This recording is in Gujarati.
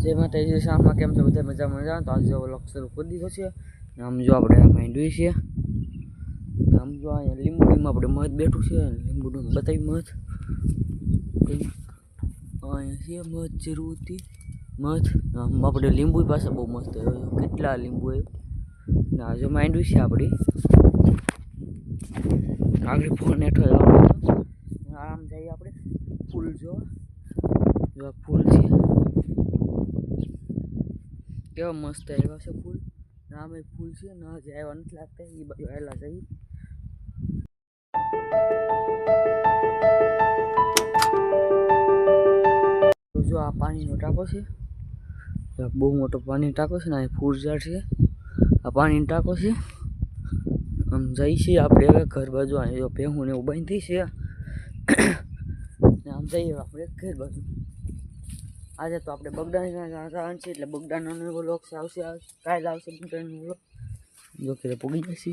જે માતાજી શામાં કેમ છે, બધા મજા મજા તો આજે વ્લોગ શરૂ કરી દીધો છે. આમ જો આપણે માંડવી છે. આમ જો અહીંયા લીંબુડીમાં આપણે મધ બેઠું છે. લીંબુડીમાં બતાવી મધ. અહીંયા છે મધ જરૂર મધ. આપણે લીંબુ પાસે બહુ મસ્ત કેટલા લીંબુ આવ્યું ને જો માંડવી છે આપણી. આગળ ફોન હેઠો આમ જઈએ આપણે ફૂલ જો ફૂલ છે. કેવા મસ્ત આવ્યા છે ફૂલ નામે ફૂલ છે ને હજી આવ્યા નથી લાગતા એ બાજુ આવેલા જઈએ તો જો આ પાણીનો ટાંકો છે જો આ બહુ મોટો પાણીનો ટાંકો છે ને આ ફૂલ ઝાડ છે આ પાણીનો ટાંકો છે આમ જઈ છીએ આપણે હવે ઘર બાજુ અહીંયા ભેહું ને એવું બાંધી છે ને આમ જઈએ આપણે ઘર બાજુ આજે તો આપણે બગડાના જવાનું છે, એટલે બગડાનો એવો લોક આવશે કાલે આવશે બગડાનો લોક. જો કે પૂગી જશે.